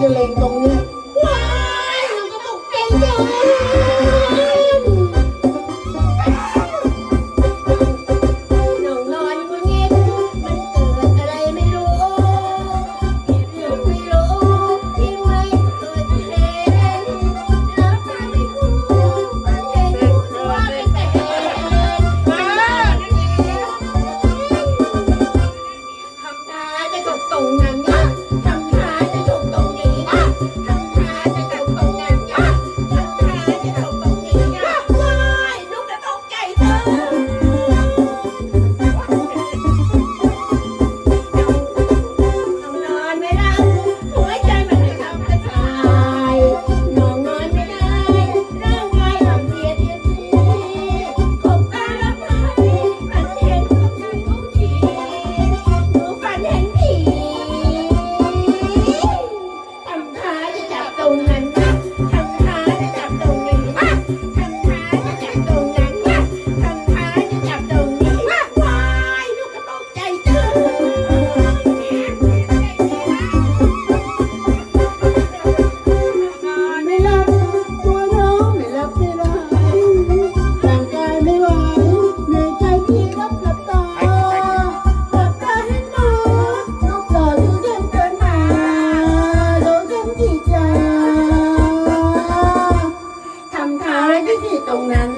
อย่าเล่นตรงเนี้ยว้ายหนูก็ตกใจเลย ที่ต